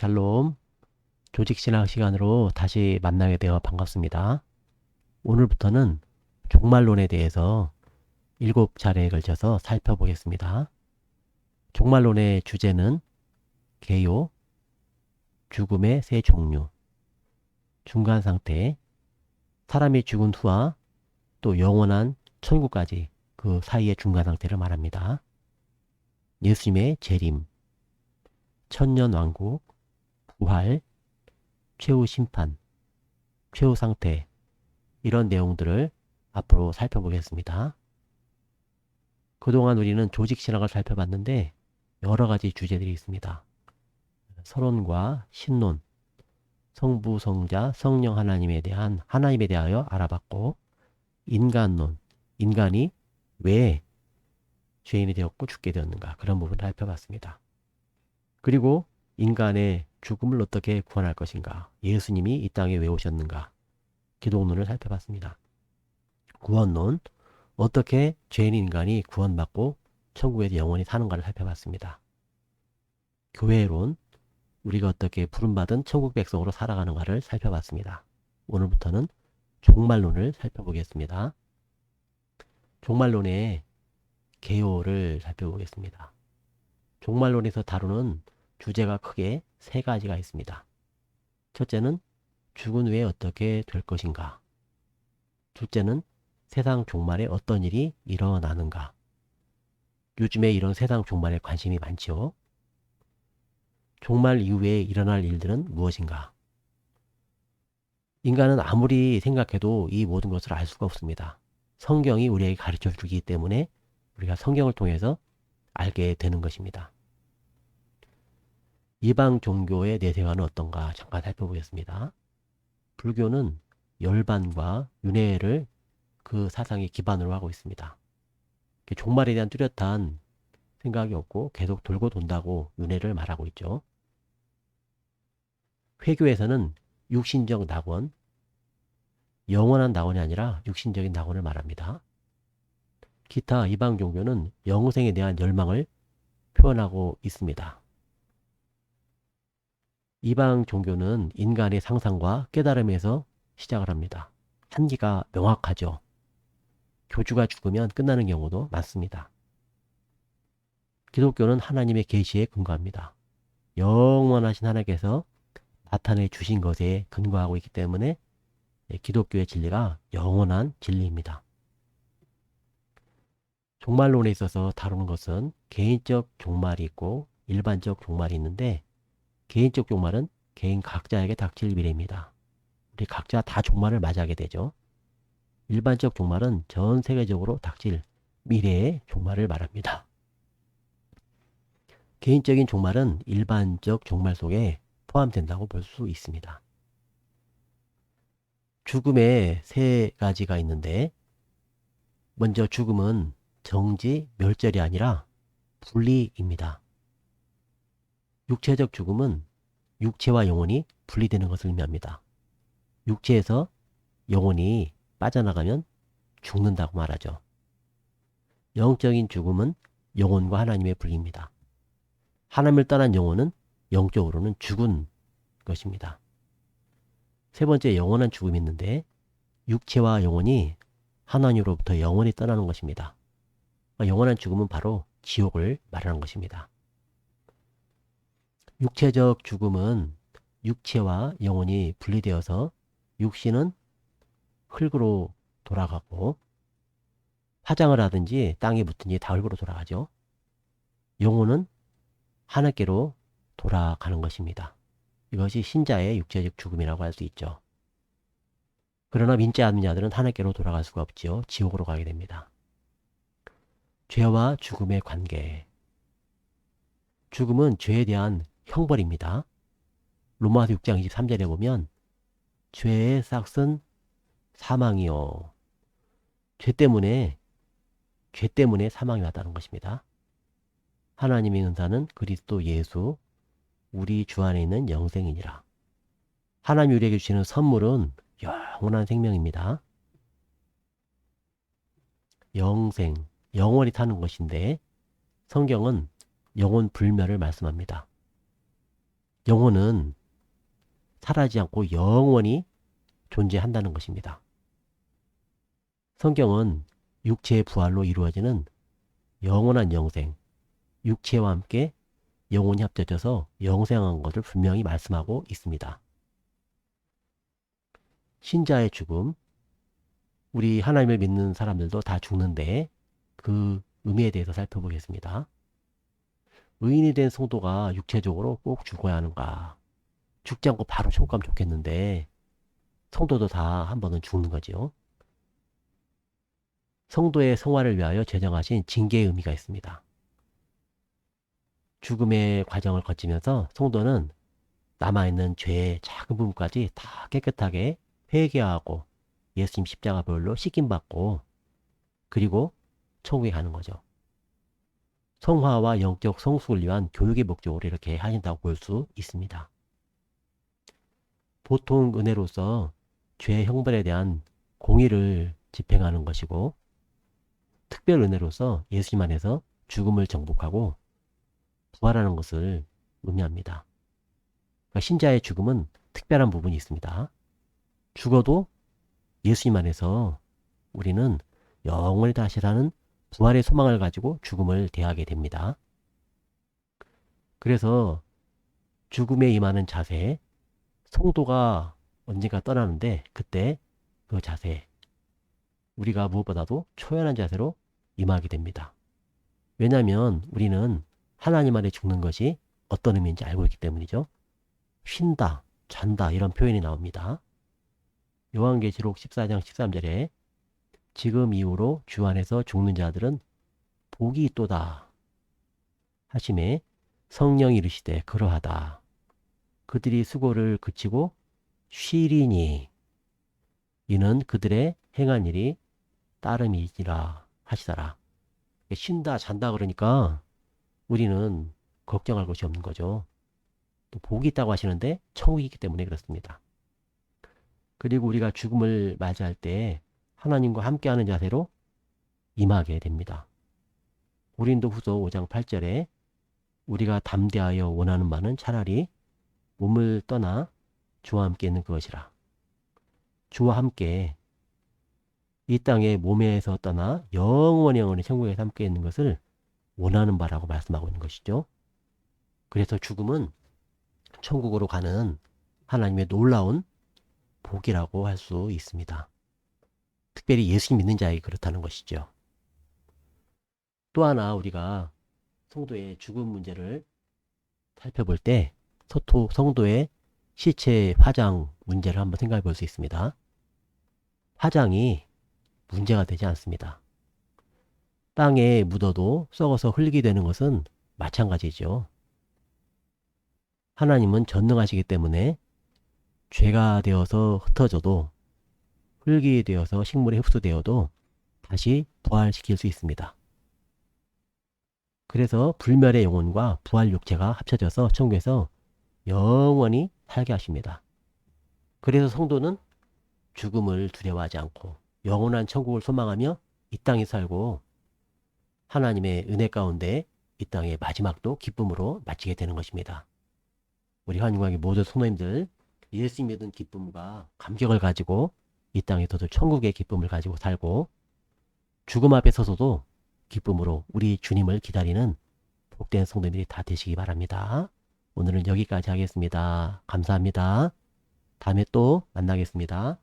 샬롬. 조직신학 시간으로 다시 만나게 되어 반갑습니다. 오늘부터는 종말론에 대해서 일곱 차례에 걸쳐서 살펴보겠습니다. 종말론의 주제는 개요, 죽음의 세 종류, 중간 상태, 사람이 죽은 후와 또 영원한 천국까지 그 사이의 중간 상태를 말합니다. 예수님의 재림, 천년 왕국, 부활, 최후 심판, 최후 상태 이런 내용들을 앞으로 살펴보겠습니다. 그동안 우리는 조직 신학을 살펴봤는데 여러 가지 주제들이 있습니다. 서론과 신론, 성부, 성자, 성령 하나님에 대한 하나님에 대하여 알아봤고 인간론, 인간이 왜 죄인이 되었고 죽게 되었는가 그런 부분을 살펴봤습니다. 그리고 인간의 죽음을 어떻게 구원할 것인가 예수님이 이 땅에 왜 오셨는가 기독론을 살펴봤습니다. 구원론 어떻게 죄인 인간이 구원받고 천국에서 영원히 사는가를 살펴봤습니다. 교회론 우리가 어떻게 부름받은 천국 백성으로 살아가는가를 살펴봤습니다. 오늘부터는 종말론을 살펴보겠습니다. 종말론의 개요를 살펴보겠습니다. 종말론에서 다루는 주제가 크게 세 가지가 있습니다. 첫째는 죽은 후에 어떻게 될 것인가. 둘째는 세상 종말에 어떤 일이 일어나는가. 요즘에 이런 세상 종말에 관심이 많죠. 종말 이후에 일어날 일들은 무엇인가? 인간은 아무리 생각해도 이 모든 것을 알 수가 없습니다. 성경이 우리에게 가르쳐 주기 때문에 우리가 성경을 통해서 알게 되는 것입니다. 이방 종교의 내세관은 어떤가 잠깐 살펴보겠습니다. 불교는 열반과 윤회를 그 사상의 기반으로 하고 있습니다. 종말에 대한 뚜렷한 생각이 없고 계속 돌고 돈다고 윤회를 말하고 있죠. 회교에서는 육신적 낙원, 영원한 낙원이 아니라 육신적인 낙원을 말합니다. 기타 이방 종교는 영생에 대한 열망을 표현하고 있습니다. 이방 종교는 인간의 상상과 깨달음에서 시작을 합니다. 한계가 명확하죠. 교주가 죽으면 끝나는 경우도 많습니다. 기독교는 하나님의 계시에 근거합니다. 영원하신 하나님께서 나타내 주신 것에 근거하고 있기 때문에 기독교의 진리가 영원한 진리입니다. 종말론에 있어서 다루는 것은 개인적 종말이 있고 일반적 종말이 있는데 개인적 종말은 개인 각자에게 닥칠 미래입니다. 우리 각자 다 종말을 맞이하게 되죠. 일반적 종말은 전 세계적으로 닥칠 미래의 종말을 말합니다. 개인적인 종말은 일반적 종말 속에 포함된다고 볼 수 있습니다. 죽음의 세 가지가 있는데 먼저 죽음은 정지, 멸절이 아니라 분리입니다. 육체적 죽음은 육체와 영혼이 분리되는 것을 의미합니다. 육체에서 영혼이 빠져나가면 죽는다고 말하죠. 영적인 죽음은 영혼과 하나님의 분리입니다. 하나님을 떠난 영혼은 영적으로는 죽은 것입니다. 세 번째 영원한 죽음이 있는데 육체와 영혼이 하나님으로부터 영원히 떠나는 것입니다. 영원한 죽음은 바로 지옥을 말하는 것입니다. 육체적 죽음은 육체와 영혼이 분리되어서 육신은 흙으로 돌아가고 화장을 하든지 땅에 묻든지 다 흙으로 돌아가죠. 영혼은 하늘께로 돌아가는 것입니다. 이것이 신자의 육체적 죽음이라고 할 수 있죠. 그러나 믿지 않는 자들은 하늘께로 돌아갈 수가 없지요. 지옥으로 가게 됩니다. 죄와 죽음의 관계. 죽음은 죄에 대한 형벌입니다. 로마서 6장 23절에 보면 죄의 싹은 사망이요. 죄 때문에 죄 때문에 사망이 왔다는 것입니다. 하나님의 은사는 그리스도 예수 우리 주 안에 있는 영생이니라. 하나님 우리에게 주시는 선물은 영원한 생명입니다. 영생, 영원히 사는 것인데 성경은 영혼 불멸을 말씀합니다. 영혼은 사라지지 않고 영원히 존재한다는 것입니다. 성경은 육체의 부활로 이루어지는 영원한 영생, 육체와 함께 영혼이 합쳐져서 영생한 것을 분명히 말씀하고 있습니다. 신자의 죽음, 우리 하나님을 믿는 사람들도 다 죽는데 그 의미에 대해서 살펴보겠습니다. 의인이 된 성도가 육체적으로 꼭 죽어야 하는가? 죽지 않고 바로 천국 좋겠는데 성도도 다 한 번은 죽는 거지요. 성도의 성화를 위하여 제정하신 징계의 의미가 있습니다. 죽음의 과정을 거치면서 성도는 남아있는 죄의 작은 부분까지 다 깨끗하게 회개하고 예수님 십자가 별로 씻김받고 그리고 천국에 가는 거죠. 성화와 영적 성숙을 위한 교육의 목적으로 이렇게 하신다고 볼 수 있습니다. 보통 은혜로서 죄 형벌에 대한 공의를 집행하는 것이고 특별 은혜로서 예수님 안에서 죽음을 정복하고 부활하는 것을 의미합니다. 그러니까 신자의 죽음은 특별한 부분이 있습니다. 죽어도 예수님 안에서 우리는 영원히 다시 사는 부활의 소망을 가지고 죽음을 대하게 됩니다. 그래서 죽음에 임하는 자세, 성도가 언젠가 떠나는데 그때 그 자세, 우리가 무엇보다도 초연한 자세로 임하게 됩니다. 왜냐하면 우리는 하나님 안에 죽는 것이 어떤 의미인지 알고 있기 때문이죠. 쉰다, 잔다 이런 표현이 나옵니다. 요한계시록 14장 13절에 지금 이후로 주 안에서 죽는 자들은 복이 있도다 하심에 성령이 이르시되 그러하다. 그들이 수고를 그치고 쉬리니 이는 그들의 행한 일이 따름이니라 하시더라. 쉰다 잔다 그러니까 우리는 걱정할 것이 없는 거죠. 또 복이 있다고 하시는데 천국이 있기 때문에 그렇습니다. 그리고 우리가 죽음을 맞이할 때 하나님과 함께하는 자세로 임하게 됩니다. 고린도 후서 5장 8절에 우리가 담대하여 원하는 바는 차라리 몸을 떠나 주와 함께 있는 그것이라. 주와 함께 이 땅의 몸에서 떠나 영원히 천국에서 함께 있는 것을 원하는 바라고 말씀하고 있는 것이죠. 그래서 죽음은 천국으로 가는 하나님의 놀라운 복이라고 할 수 있습니다. 특별히 예수님 믿는 자에게 그렇다는 것이죠. 또 하나 우리가 성도의 죽음 문제를 살펴볼 때 서토 성도의 시체 화장 문제를 한번 생각해 볼 수 있습니다. 화장이 문제가 되지 않습니다. 땅에 묻어도 썩어서 흙이 되는 것은 마찬가지죠. 하나님은 전능하시기 때문에 죄가 되어서 흩어져도 흙이 되어서 식물에 흡수되어도 다시 부활시킬 수 있습니다. 그래서 불멸의 영혼과 부활 육체가 합쳐져서 천국에서 영원히 살게 하십니다. 그래서 성도는 죽음을 두려워하지 않고 영원한 천국을 소망하며 이 땅에 살고 하나님의 은혜 가운데 이 땅의 마지막도 기쁨으로 마치게 되는 것입니다. 우리 환영광의 모든 성도님들 예수 믿은 기쁨과 감격을 가지고 이 땅에서도 천국의 기쁨을 가지고 살고 죽음 앞에 서서도 기쁨으로 우리 주님을 기다리는 복된 성도들이 다 되시기 바랍니다. 오늘은 여기까지 하겠습니다. 감사합니다. 다음에 또 만나겠습니다.